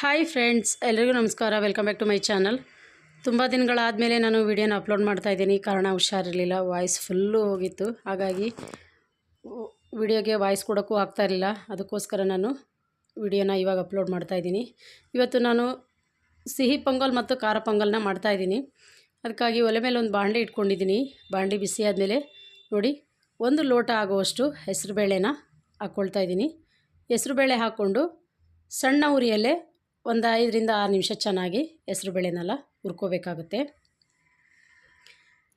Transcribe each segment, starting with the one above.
Hi friends, ಎಲ್ರಿಗೂ ನಮಸ್ಕಾರ. Welcome back to my channel ತುಂಬ ದಿನಗಳಾದಮೇಲೆ ನಾನು ವಿಡಿಯೋನ ಅಪ್ಲೋಡ್ ಮಾಡ್ತಾ ಇದ್ದೀನಿ. ಕಾರಣ ಹುಷಾರಿರಲಿಲ್ಲ ವಾಯ್ಸ್ ಫುಲ್ಲು ಹೋಗಿತ್ತು. ಹಾಗಾಗಿ ವಿಡಿಯೋಗೆ ವಾಯ್ಸ್ ಕೊಡೋಕ್ಕೂ ಆಗ್ತಾ ಇರಲಿಲ್ಲ. ಅದಕ್ಕೋಸ್ಕರ ನಾನು ವಿಡಿಯೋನ ಇವಾಗ ಅಪ್ಲೋಡ್ ಮಾಡ್ತಾ ಇದ್ದೀನಿ. ಇವತ್ತು ನಾನು ಸಿಹಿ ಪೊಂಗಲ್ ಮತ್ತು ಖಾರ ಪೊಂಗಲ್ನ ಮಾಡ್ತಾ ಇದ್ದೀನಿ. ಅದಕ್ಕಾಗಿ ಒಲೆ ಮೇಲೆ ಒಂದು ಬಾಂಡೆ ಇಟ್ಕೊಂಡಿದ್ದೀನಿ. ಬಾಂಡೆ ಬಿಸಿ ಆದಮೇಲೆ ನೋಡಿ, ಒಂದು ಲೋಟ ಆಗುವಷ್ಟು ಹೆಸರುಬೇಳೆನ ಹಾಕ್ಕೊಳ್ತಾ ಇದ್ದೀನಿ. ಹೆಸರುಬೇಳೆ ಹಾಕ್ಕೊಂಡು ಸಣ್ಣ ಉರಿಯಲ್ಲೇ ಒಂದು ಐದರಿಂದ ಆರು ನಿಮಿಷ ಚೆನ್ನಾಗಿ ಹೆಸರುಬೇಳೆನೆಲ್ಲ ಹುರ್ಕೋಬೇಕಾಗುತ್ತೆ.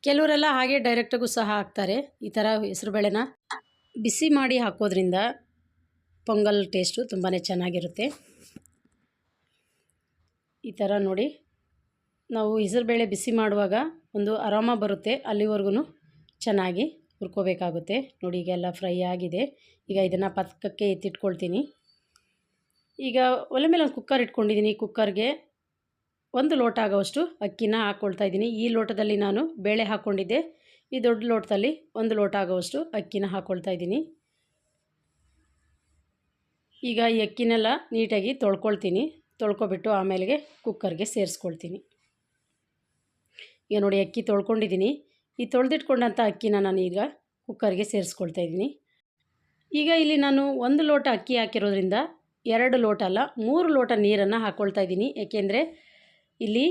ಕೆಲವರೆಲ್ಲ ಹಾಗೆ ಡೈರೆಕ್ಟಾಗೂ ಸಹ ಹಾಕ್ತಾರೆ. ಈ ಥರ ಹೆಸರುಬೇಳೆನ ಬಿಸಿ ಮಾಡಿ ಹಾಕೋದ್ರಿಂದ ಪೊಂಗಲ್ ಟೇಸ್ಟು ತುಂಬಾ ಚೆನ್ನಾಗಿರುತ್ತೆ. ಈ ಥರ ನೋಡಿ, ನಾವು ಹೆಸರುಬೇಳೆ ಬಿಸಿ ಮಾಡುವಾಗ ಒಂದು ಆರಾಮ ಬರುತ್ತೆ ಅಲ್ಲಿವರೆಗೂ ಚೆನ್ನಾಗಿ ಹುರ್ಕೋಬೇಕಾಗುತ್ತೆ. ನೋಡಿ ಈಗೆಲ್ಲ ಫ್ರೈ ಆಗಿದೆ. ಈಗ ಇದನ್ನು ಪಕ್ಕಕ್ಕೆ ಎತ್ತಿಟ್ಕೊಳ್ತೀನಿ. ಈಗ ಒಲೆ ಮೇಲೆ ಒಂದು ಕುಕ್ಕರ್ ಇಟ್ಕೊಂಡಿದ್ದೀನಿ ಕುಕ್ಕರ್ಗೆ ಒಂದು ಲೋಟ ಆಗೋವಷ್ಟು ಅಕ್ಕಿನ ಹಾಕ್ಕೊಳ್ತಾ ಇದ್ದೀನಿ. ಈ ಲೋಟದಲ್ಲಿ ನಾನು ಬೇಳೆ ಹಾಕ್ಕೊಂಡಿದ್ದೆ ಈ ದೊಡ್ಡ ಲೋಟದಲ್ಲಿ ಒಂದು ಲೋಟ ಆಗೋವಷ್ಟು ಅಕ್ಕಿನ ಹಾಕ್ಕೊಳ್ತಾ ಇದ್ದೀನಿ. ಈಗ ಈ ಅಕ್ಕಿನೆಲ್ಲ ನೀಟಾಗಿ ತೊಳ್ಕೊಳ್ತೀನಿ. ತೊಳ್ಕೊಬಿಟ್ಟು ಆಮೇಲೆ ಕುಕ್ಕರ್ಗೆ ಸೇರಿಸ್ಕೊಳ್ತೀನಿ. ಈಗ ನೋಡಿ ಅಕ್ಕಿ ತೊಳ್ಕೊಂಡಿದ್ದೀನಿ ಈ ತೊಳೆದಿಟ್ಕೊಂಡಂಥ ಅಕ್ಕಿನ ನಾನು ಈಗ ಕುಕ್ಕರ್ಗೆ ಸೇರಿಸ್ಕೊಳ್ತಾ ಇದ್ದೀನಿ. ಈಗ ಇಲ್ಲಿ ನಾನು ಒಂದು ಲೋಟ ಅಕ್ಕಿ ಹಾಕಿರೋದ್ರಿಂದ ಎರಡು ಲೋಟ ಅಲ್ಲ, ಮೂರು ಲೋಟ ನೀರನ್ನು ಹಾಕ್ಕೊಳ್ತಾ ಇದ್ದೀನಿ. ಏಕೆಂದರೆ ಇಲ್ಲಿ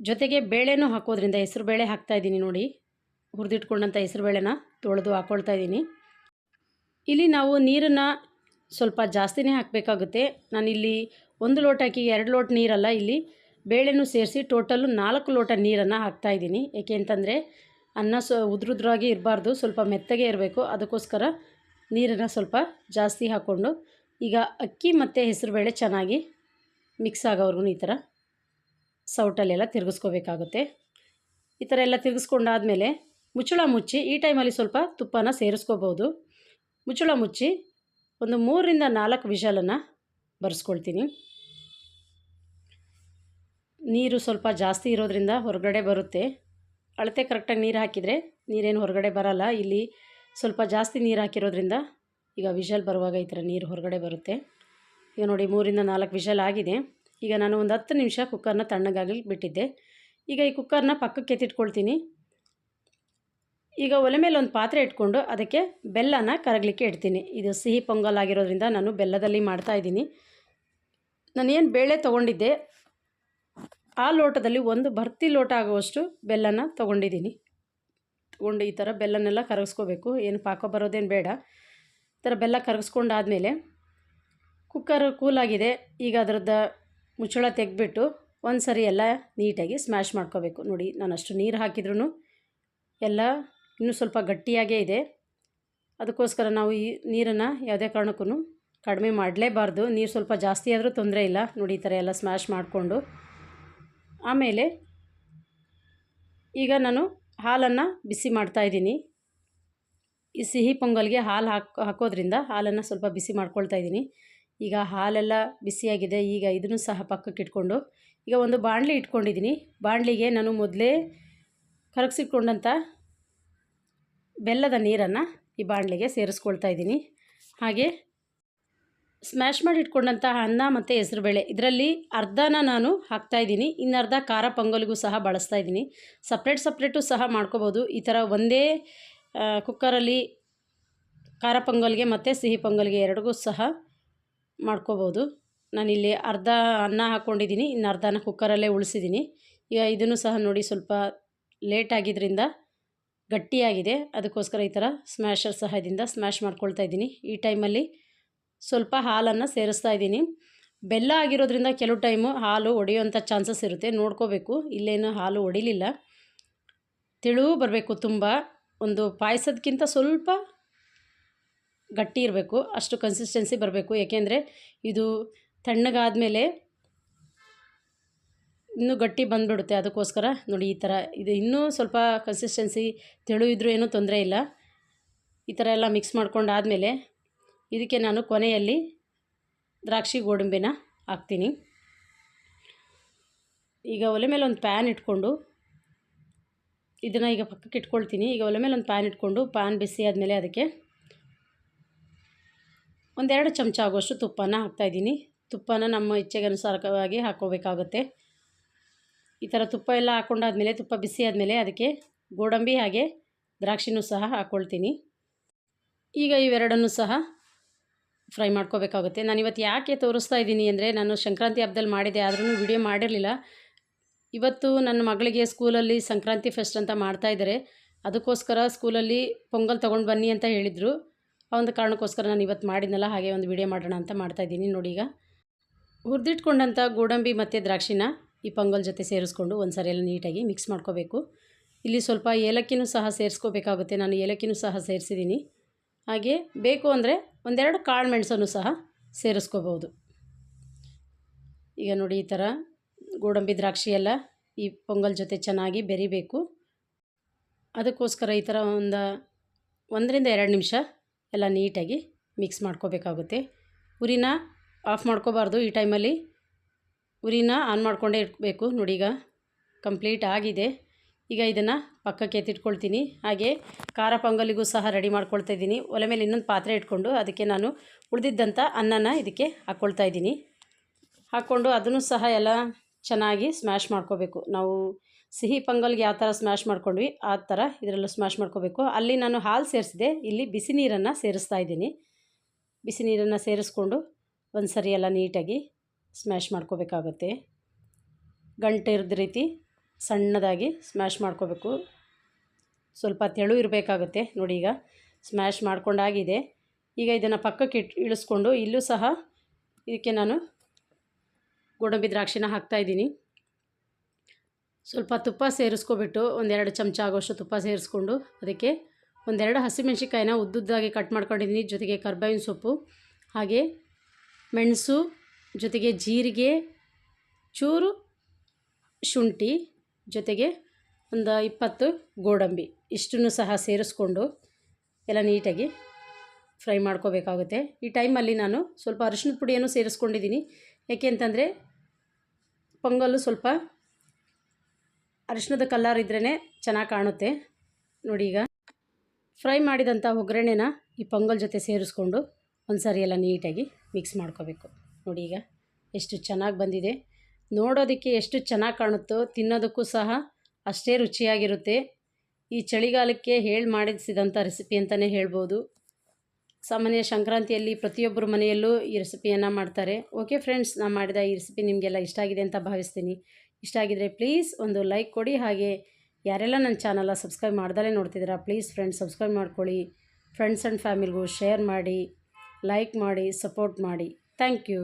ಜೊತೆಗೆ ಬೇಳೆನೂ ಹಾಕೋದ್ರಿಂದ ಹೆಸರು ಬೇಳೆ ಹಾಕ್ತಾ ಇದ್ದೀನಿ ನೋಡಿ. ಹುರಿದಿಟ್ಕೊಂಡಂಥ ಹೆಸರುಬೇಳೆನ ತೊಳೆದು ಹಾಕ್ಕೊಳ್ತಾ ಇದ್ದೀನಿ. ಇಲ್ಲಿ ನಾವು ನೀರನ್ನು ಸ್ವಲ್ಪ ಜಾಸ್ತಿನೇ ಹಾಕಬೇಕಾಗುತ್ತೆ. ನಾನಿಲ್ಲಿ ಒಂದು ಲೋಟ ಹಾಕಿ ಎರಡು ಲೋಟ ನೀರಲ್ಲ, ಇಲ್ಲಿ ಬೇಳೆನೂ ಸೇರಿಸಿ ಟೋಟಲ್ಲು ನಾಲ್ಕು ಲೋಟ ನೀರನ್ನು ಹಾಕ್ತಾಯಿದ್ದೀನಿ ಏಕೆ ಅಂತಂದರೆ ಅನ್ನ ಸೊ ಉದ್ರುದ್ರಾಗಿ ಇರಬಾರ್ದು, ಸ್ವಲ್ಪ ಮೆತ್ತಗೆ ಇರಬೇಕು. ಅದಕ್ಕೋಸ್ಕರ ನೀರನ್ನು ಸ್ವಲ್ಪ ಜಾಸ್ತಿ ಹಾಕ್ಕೊಂಡು ಈಗ ಅಕ್ಕಿ ಮತ್ತು ಹೆಸರುಬೇಳೆ ಚೆನ್ನಾಗಿ ಮಿಕ್ಸ್ ಆಗೋವರೆಗೂ ಈ ಥರ ಸೌಟಲ್ಲೆಲ್ಲ ತಿರುಗಿಸ್ಕೋಬೇಕಾಗುತ್ತೆ. ಈ ಥರ ಎಲ್ಲ ತಿರುಗಿಸ್ಕೊಂಡಾದಮೇಲೆ ಮುಚ್ಚಳ ಮುಚ್ಚಿ ಈ ಟೈಮಲ್ಲಿ ಸ್ವಲ್ಪ ತುಪ್ಪನ ಸೇರಿಸ್ಕೋಬೋದು. ಮುಚ್ಚಳ ಮುಚ್ಚಿ ಒಂದು ಮೂರರಿಂದ ನಾಲ್ಕು ವಿಷಲನ್ನು ಬರೆಸ್ಕೊಳ್ತೀನಿ. ನೀರು ಸ್ವಲ್ಪ ಜಾಸ್ತಿ ಇರೋದ್ರಿಂದ ಹೊರಗಡೆ ಬರುತ್ತೆ. ಅಳತೆ ಕರೆಕ್ಟಾಗಿ ನೀರು ಹಾಕಿದರೆ ನೀರೇನು ಹೊರಗಡೆ ಬರಲ್ಲ. ಇಲ್ಲಿ ಸ್ವಲ್ಪ ಜಾಸ್ತಿ ನೀರು ಹಾಕಿರೋದ್ರಿಂದ ಈಗ ವಿಷಲ್ ಬರುವಾಗ ಈ ಥರ ನೀರು ಹೊರಗಡೆ ಬರುತ್ತೆ. ಈಗ ನೋಡಿ ಮೂರಿಂದ ನಾಲ್ಕು ವಿಷಲ್ ಆಗಿದೆ. ಈಗ ನಾನು ಒಂದು ಹತ್ತು ನಿಮಿಷ ಕುಕ್ಕರ್ನ ತಣ್ಣಗಾಗಿ ಬಿಟ್ಟಿದ್ದೆ. ಈಗ ಈ ಕುಕ್ಕರ್ನ ಪಕ್ಕಕ್ಕೆ ಎತ್ತಿಟ್ಕೊಳ್ತೀನಿ. ಈಗ ಒಲೆ ಮೇಲೆ ಒಂದು ಪಾತ್ರೆ ಇಟ್ಕೊಂಡು ಅದಕ್ಕೆ ಬೆಲ್ಲನ ಕರಗಲಿಕ್ಕೆ ಇಡ್ತೀನಿ. ಇದು ಸಿಹಿ ಪೊಂಗಲ್ ಆಗಿರೋದ್ರಿಂದ ನಾನು ಬೆಲ್ಲದಲ್ಲಿ ಮಾಡ್ತಾಯಿದ್ದೀನಿ ನಾನೇನು ಬೇಳೆ ತೊಗೊಂಡಿದ್ದೆ, ಆ ಲೋಟದಲ್ಲಿ ಒಂದು ಭರ್ತಿ ಲೋಟ ಆಗುವಷ್ಟು ಬೆಲ್ಲನ ತೊಗೊಂಡಿದ್ದೀನಿ. ತೊಗೊಂಡು ಈ ಥರ ಬೆಲ್ಲನೆಲ್ಲ ಕರಗಿಸ್ಕೋಬೇಕು. ಏನು ಪಾಕ ಬರೋದೇನು ಬೇಡ. ಥರ ಬೆಲ್ಲ ಕರಗಿಸ್ಕೊಂಡಾದಮೇಲೆ ಕುಕ್ಕರ್ ಕೂಲಾಗಿದೆ. ಈಗ ಅದರದ್ದು ಮುಚ್ಚಳ ತೆಗೆದ್ಬಿಟ್ಟು ಒಂದು ಸರಿ ಎಲ್ಲ ನೀಟಾಗಿ ಸ್ಮ್ಯಾಶ್ ಮಾಡ್ಕೋಬೇಕು. ನೋಡಿ, ನಾನು ಅಷ್ಟು ನೀರು ಹಾಕಿದ್ರೂ ಎಲ್ಲ ಇನ್ನೂ ಸ್ವಲ್ಪ ಗಟ್ಟಿಯಾಗೇ ಇದೆ. ಅದಕ್ಕೋಸ್ಕರ ನಾವು ಈ ನೀರನ್ನು ಯಾವುದೇ ಕಾರಣಕ್ಕೂ ಕಡಿಮೆ ಮಾಡಲೇಬಾರ್ದು. ನೀರು ಸ್ವಲ್ಪ ಜಾಸ್ತಿ ಆದರೂ ತೊಂದರೆ ಇಲ್ಲ. ನೋಡಿ, ಈ ಥರ ಎಲ್ಲ ಸ್ಮ್ಯಾಶ್ ಮಾಡಿಕೊಂಡು ಆಮೇಲೆ ಈಗ ನಾನು ಹಾಲನ್ನು ಬಿಸಿ ಮಾಡ್ತಾಯಿದ್ದೀನಿ ಈ ಸಿಹಿ ಪೊಂಗಲ್ಗೆ ಹಾಲು ಹಾಕಿ, ಹಾಕೋದ್ರಿಂದ ಹಾಲನ್ನು ಸ್ವಲ್ಪ ಬಿಸಿ ಮಾಡ್ಕೊಳ್ತಾ ಇದ್ದೀನಿ. ಈಗ ಹಾಲೆಲ್ಲ ಬಿಸಿಯಾಗಿದೆ, ಈಗ ಇದನ್ನು ಸಹ ಪಕ್ಕಕ್ಕೆ ಇಟ್ಕೊಂಡು. ಈಗ ಒಂದು ಬಾಣಲಿ ಇಟ್ಕೊಂಡಿದ್ದೀನಿ. ಬಾಣಲಿಗೆ ನಾನು ಮೊದಲೇ ಕರಗಿಸಿಟ್ಕೊಂಡಂಥ ಬೆಲ್ಲದ ನೀರನ್ನು ಈ ಬಾಣಲಿಗೆ ಸೇರಿಸ್ಕೊಳ್ತಾ ಇದ್ದೀನಿ. ಹಾಗೆ ಸ್ಮ್ಯಾಶ್ ಮಾಡಿ ಇಟ್ಕೊಂಡಂಥ ಅನ್ನ ಮತ್ತು ಹೆಸರುಬೇಳೆ. ಇದರಲ್ಲಿ ಅರ್ಧನ ನಾನು ಹಾಕ್ತಾಯಿದ್ದೀನಿ ಇನ್ನು ಅರ್ಧ ಖಾರ ಪೊಂಗಲ್ಗೂ ಸಹ ಬಳಸ್ತಾ ಇದ್ದೀನಿ. ಸಪ್ರೇಟ್ ಸಪ್ರೇಟು ಸಹ ಮಾಡ್ಕೋಬೋದು. ಈ ಥರ ಒಂದೇ ಕುಕ್ಕರಲ್ಲಿ ಖಾರ ಪೊಂಗಲ್ಗೆ ಮತ್ತು ಸಿಹಿ ಪೊಂಗಲ್ಗೆ ಎರಡಿಗೂ ಸಹ ಮಾಡ್ಕೋಬೋದು. ನಾನಿಲ್ಲಿ ಅರ್ಧ ಅನ್ನ ಹಾಕ್ಕೊಂಡಿದ್ದೀನಿ ಇನ್ನು ಅರ್ಧನ ಕುಕ್ಕರಲ್ಲೇ ಉಳಿಸಿದ್ದೀನಿ. ಈಗ ಇದನ್ನು ಸಹ ನೋಡಿ ಸ್ವಲ್ಪ ಲೇಟ್ ಆಗಿದ್ದರಿಂದ ಗಟ್ಟಿಯಾಗಿದೆ. ಅದಕ್ಕೋಸ್ಕರ ಈ ಥರ ಸ್ಮ್ಯಾಶರ್ ಸಹಾಯದಿಂದ ಸ್ಮ್ಯಾಶ್ ಮಾಡ್ಕೊಳ್ತಾ ಇದ್ದೀನಿ. ಈ ಟೈಮಲ್ಲಿ ಸ್ವಲ್ಪ ಹಾಲನ್ನು ಸೇರಿಸ್ತಾ ಇದ್ದೀನಿ. ಬೆಲ್ಲ ಆಗಿರೋದ್ರಿಂದ ಕೆಲವು ಟೈಮು ಹಾಲು ಒಡೆಯುವಂಥ ಚಾನ್ಸಸ್ ಇರುತ್ತೆ. ನೋಡ್ಕೋಬೇಕು, ಇಲ್ಲೇನು ಹಾಲು ಒಡಿಲಿಲ್ಲ. ತಿಳು ಬರಬೇಕು ತುಂಬ. ಒಂದು ಪಾಯಸದಕ್ಕಿಂತ ಸ್ವಲ್ಪ ಗಟ್ಟಿ ಇರಬೇಕು, ಅಷ್ಟು ಕನ್ಸಿಸ್ಟೆನ್ಸಿ ಬರಬೇಕು. ಏಕೆಂದರೆ ಇದು ತಣ್ಣಗಾದಮೇಲೆ ಇನ್ನೂ ಗಟ್ಟಿ ಬಂದುಬಿಡುತ್ತೆ. ಅದಕ್ಕೋಸ್ಕರ ನೋಡಿ ಈ ಥರ ಇದು ಇನ್ನೂ ಸ್ವಲ್ಪ ಕನ್ಸಿಸ್ಟೆನ್ಸಿ ತೆಳು ಇದ್ದರೂ ಏನೂ ತೊಂದರೆ ಇಲ್ಲ. ಈ ಥರ ಎಲ್ಲ ಮಿಕ್ಸ್ ಮಾಡ್ಕೊಂಡಾದಮೇಲೆ ಇದಕ್ಕೆ ನಾನು ಕೊನೆಯಲ್ಲಿ ದ್ರಾಕ್ಷಿ ಗೋಡಂಬಿನ ಹಾಕ್ತೀನಿ. ಈಗ ಒಲೆ ಮೇಲೆ ಒಂದು ಪ್ಯಾನ್ ಇಟ್ಕೊಂಡು ಇದನ್ನು ಈಗ ಪಕ್ಕಕ್ಕೆ ಇಟ್ಕೊಳ್ತೀನಿ. ಈಗ ಒಲೆ ಮೇಲೆ ಒಂದು ಪ್ಯಾನ್ ಇಟ್ಕೊಂಡು ಪ್ಯಾನ್ ಬಿಸಿ ಆದಮೇಲೆ ಅದಕ್ಕೆ ಒಂದೆರಡು ಚಮಚ ಆಗುವಷ್ಟು ತುಪ್ಪನ ಹಾಕ್ತಾಯಿದ್ದೀನಿ ತುಪ್ಪನ ನಮ್ಮ ಇಚ್ಛೆಗೆ ಅನುಸಾರವಾಗಿ ಹಾಕ್ಕೋಬೇಕಾಗುತ್ತೆ. ಈ ಥರ ತುಪ್ಪ ಎಲ್ಲ ಹಾಕ್ಕೊಂಡಾದ್ಮೇಲೆ ತುಪ್ಪ ಬಿಸಿ ಆದಮೇಲೆ ಅದಕ್ಕೆ ಗೋಡಂಬಿ ಹಾಗೆ ದ್ರಾಕ್ಷಿನೂ ಸಹ ಹಾಕ್ಕೊಳ್ತೀನಿ ಈಗ ಇವೆರಡನ್ನೂ ಸಹ ಫ್ರೈ ಮಾಡ್ಕೋಬೇಕಾಗುತ್ತೆ. ನಾನು ಇವತ್ತು ಯಾಕೆ ತೋರಿಸ್ತಾ ಇದ್ದೀನಿ ಅಂದರೆ, ನಾನು ಸಂಕ್ರಾಂತಿ ಹಬ್ಬದಲ್ಲಿ ಮಾಡಿದೆ ಆದ್ರೂ ವಿಡಿಯೋ ಮಾಡಿರಲಿಲ್ಲ. ಇವತ್ತು ನನ್ನ ಮಗಳಿಗೆ ಸ್ಕೂಲಲ್ಲಿ ಸಂಕ್ರಾಂತಿ ಫೆಸ್ಟ್ ಅಂತ ಮಾಡ್ತಾ ಇದ್ದಾರೆ. ಅದಕ್ಕೋಸ್ಕರ ಸ್ಕೂಲಲ್ಲಿ ಪೊಂಗಲ್ ತೊಗೊಂಡು ಬನ್ನಿ ಅಂತ ಹೇಳಿದರು. ಆ ಒಂದು ಕಾರಣಕ್ಕೋಸ್ಕರ ನಾನು ಇವತ್ತು ಮಾಡಿದ್ನಲ್ಲ, ಹಾಗೆ ಒಂದು ವಿಡಿಯೋ ಮಾಡೋಣ ಅಂತ ಮಾಡ್ತಾಯಿದ್ದೀನಿ ನೋಡಿ ಈಗ. ಹುರಿದಿಟ್ಕೊಂಡಂಥ ಗೋಡಂಬಿ ಮತ್ತು ದ್ರಾಕ್ಷಿನ ಈ ಪೊಂಗಲ್ ಜೊತೆ ಸೇರಿಸ್ಕೊಂಡು ಒಂದು ಸರಿ ಎಲ್ಲ ನೀಟಾಗಿ ಮಿಕ್ಸ್ ಮಾಡ್ಕೋಬೇಕು. ಇಲ್ಲಿ ಸ್ವಲ್ಪ ಏಲಕ್ಕಿನೂ ಸಹ ಸೇರಿಸ್ಕೋಬೇಕಾಗುತ್ತೆ. ನಾನು ಏಲಕ್ಕಿನೂ ಸಹ ಸೇರಿಸಿದ್ದೀನಿ. ಹಾಗೆ ಬೇಕು ಅಂದರೆ ಒಂದೆರಡು ಕಾಳು ಮೆಣಸನ್ನು ಸಹ ಸೇರಿಸ್ಕೋಬೋದು ಈಗ ನೋಡಿ ಈ ಥರ ಗೋಡಂಬಿ ದ್ರಾಕ್ಷಿ ಎಲ್ಲ ಈ ಪೊಂಗಲ್ ಜೊತೆ ಚೆನ್ನಾಗಿ ಬೆರಿಬೇಕು. ಅದಕ್ಕೋಸ್ಕರ ಈ ಥರ ಒಂದು ಒಂದರಿಂದ ಎರಡು ನಿಮಿಷ ಎಲ್ಲ ನೀಟಾಗಿ ಮಿಕ್ಸ್ ಮಾಡ್ಕೋಬೇಕಾಗುತ್ತೆ. ಉರಿನ ಆಫ್ ಮಾಡ್ಕೋಬಾರ್ದು ಈ ಟೈಮಲ್ಲಿ ಉರಿನ ಆನ್ ಮಾಡಿಕೊಂಡೇ ಇಟ್ಬೇಕು ನೋಡಿ ಕಂಪ್ಲೀಟ್ ಆಗಿದೆ. ಈಗ ಇದನ್ನು ಪಕ್ಕಕ್ಕೆ ಎತ್ತಿಟ್ಕೊಳ್ತೀನಿ. ಹಾಗೆ ಖಾರ ಪೊಂಗಲಿಗೂ ಸಹ ರೆಡಿ ಮಾಡ್ಕೊಳ್ತಾ ಇದ್ದೀನಿ. ಒಲೆ ಮೇಲೆ ಇನ್ನೊಂದು ಪಾತ್ರೆ ಇಟ್ಕೊಂಡು ಅದಕ್ಕೆ ನಾನು ಉಳಿದಿದ್ದಂಥ ಅನ್ನನ ಇದಕ್ಕೆ ಹಾಕ್ಕೊಳ್ತಾ ಇದ್ದೀನಿ. ಹಾಕ್ಕೊಂಡು ಅದನ್ನು ಸಹ ಎಲ್ಲ ಚೆನ್ನಾಗಿ ಸ್ಮ್ಯಾಶ್ ಮಾಡ್ಕೋಬೇಕು. ನಾವು ಸಿಹಿ ಪೊಂಗಲ್ಗೆ ಯಾವ ಥರ ಸ್ಮ್ಯಾಶ್ ಮಾಡ್ಕೊಂಡ್ವಿ, ಆ ಥರ ಇದರಲ್ಲೂ ಸ್ಮ್ಯಾಶ್ ಮಾಡ್ಕೋಬೇಕು. ಅಲ್ಲಿ ನಾನು ಹಾಲು ಸೇರಿಸಿದೆ ಇಲ್ಲಿ ಬಿಸಿ ನೀರನ್ನು ಸೇರಿಸ್ತಾ ಇದ್ದೀನಿ. ಬಿಸಿ ನೀರನ್ನು ಸೇರಿಸ್ಕೊಂಡು ಒಂದು ಸರಿ ಎಲ್ಲ ನೀಟಾಗಿ ಸ್ಮ್ಯಾಶ್ ಮಾಡ್ಕೋಬೇಕಾಗುತ್ತೆ. ಗಂಟೆ ಇರದ ರೀತಿ ಸಣ್ಣದಾಗಿ ಸ್ಮ್ಯಾಶ್ ಮಾಡ್ಕೋಬೇಕು. ಸ್ವಲ್ಪ ತೆಳು ಇರಬೇಕಾಗುತ್ತೆ, ನೋಡಿ ಈಗ ಸ್ಮ್ಯಾಶ್ ಮಾಡ್ಕೊಂಡಾಗಿದೆ. ಈಗ ಇದನ್ನು ಪಕ್ಕಕ್ಕೆ ಇಟ್ಟು ಇಳಿಸ್ಕೊಂಡು ಇಲ್ಲೂ ಸಹ ಇದಕ್ಕೆ ನಾನು ಗೋಡಂಬಿ ದ್ರಾಕ್ಷಿನ ಹಾಕ್ತಾಯಿದ್ದೀನಿ ಸ್ವಲ್ಪ ತುಪ್ಪ ಸೇರಿಸ್ಕೊಬಿಟ್ಟು ಒಂದೆರಡು ಚಮಚ ಆಗೋಷ್ಟು ತುಪ್ಪ ಸೇರಿಸ್ಕೊಂಡು ಅದಕ್ಕೆ ಒಂದೆರಡು ಹಸಿಮೆಣ್ಸಿಕಾಯಿನ ಉದ್ದುದ್ದಾಗಿ ಕಟ್ ಮಾಡ್ಕೊಂಡಿದ್ದೀನಿ. ಜೊತೆಗೆ ಕರ್ಬೇವಿನ ಸೊಪ್ಪು, ಹಾಗೆ ಮೆಣಸು, ಜೊತೆಗೆ ಜೀರಿಗೆ, ಚೂರು ಶುಂಠಿ, ಜೊತೆಗೆ ಒಂದು ಇಪ್ಪತ್ತು ಗೋಡಂಬಿ ಇಷ್ಟನ್ನು ಸಹ ಸೇರಿಸ್ಕೊಂಡು ಎಲ್ಲ ನೀಟಾಗಿ ಫ್ರೈ ಮಾಡ್ಕೋಬೇಕಾಗುತ್ತೆ. ಈ ಟೈಮಲ್ಲಿ ನಾನು ಸ್ವಲ್ಪ ಅರಿಶಿಣದ ಪುಡಿಯನ್ನು ಸೇರಿಸ್ಕೊಂಡಿದ್ದೀನಿ. ಯಾಕೆ ಅಂತಂದರೆ ಪೊಂಗಲ್ಲು ಸ್ವಲ್ಪ ಅರಿಶಿಣದ ಕಲ್ಲರ್ ಇದ್ರೇ ಚೆನ್ನಾಗಿ ಕಾಣುತ್ತೆ. ನೋಡಿ ಈಗ ಫ್ರೈ ಮಾಡಿದಂಥ ಒಗ್ಗರಣೆನ ಈ ಪೊಂಗಲ್ ಜೊತೆ ಸೇರಿಸ್ಕೊಂಡು ಒಂದು ಸಾರಿ ಎಲ್ಲ ನೀಟಾಗಿ ಮಿಕ್ಸ್ ಮಾಡ್ಕೋಬೇಕು. ನೋಡಿ ಈಗ ಎಷ್ಟು ಚೆನ್ನಾಗಿ ಬಂದಿದೆ. ನೋಡೋದಕ್ಕೆ ಎಷ್ಟು ಚೆನ್ನಾಗಿ ಕಾಣುತ್ತೋ ತಿನ್ನೋದಕ್ಕೂ ಸಹ ಅಷ್ಟೇ ರುಚಿಯಾಗಿರುತ್ತೆ. ಈ ಚಳಿಗಾಲಕ್ಕೆ ಹೇಳಿ ಮಾಡಿಸಿದಂಥ ರೆಸಿಪಿ ಅಂತಲೇ ಹೇಳ್ಬೋದು. ಸಾಮಾನ್ಯ ಸಂಕ್ರಾಂತಿಯಲ್ಲಿ ಪ್ರತಿಯೊಬ್ಬರ ಮನೆಯಲ್ಲೂ ಈ ರೆಸಿಪಿಯನ್ನು ಮಾಡ್ತಾರೆ. ಓಕೆ ಫ್ರೆಂಡ್ಸ್ ನಾನು ಮಾಡಿದ ಈ ರೆಸಿಪಿ ನಿಮಗೆಲ್ಲ ಇಷ್ಟ ಆಗಿದೆ ಅಂತ ಭಾವಿಸ್ತೀನಿ. ಇಷ್ಟ ಆಗಿದರೆ ಪ್ಲೀಸ್ ಒಂದು ಲೈಕ್ ಕೊಡಿ. ಹಾಗೆ ಯಾರೆಲ್ಲ ನನ್ನ ಚಾನಲ್ನ ಸಬ್ಸ್ಕ್ರೈಬ್ ಮಾಡ್ದಲೇ ನೋಡ್ತಿದ್ದೀರಾ ಪ್ಲೀಸ್ ಫ್ರೆಂಡ್ಸ್ ಸಬ್ಸ್ಕ್ರೈಬ್ ಮಾಡ್ಕೊಳ್ಳಿ. ಫ್ರೆಂಡ್ಸ್ ಆ್ಯಂಡ್ ಫ್ಯಾಮಿಲಿಗೂ ಶೇರ್ ಮಾಡಿ ಲೈಕ್ ಮಾಡಿ ಸಪೋರ್ಟ್ ಮಾಡಿ. Thank you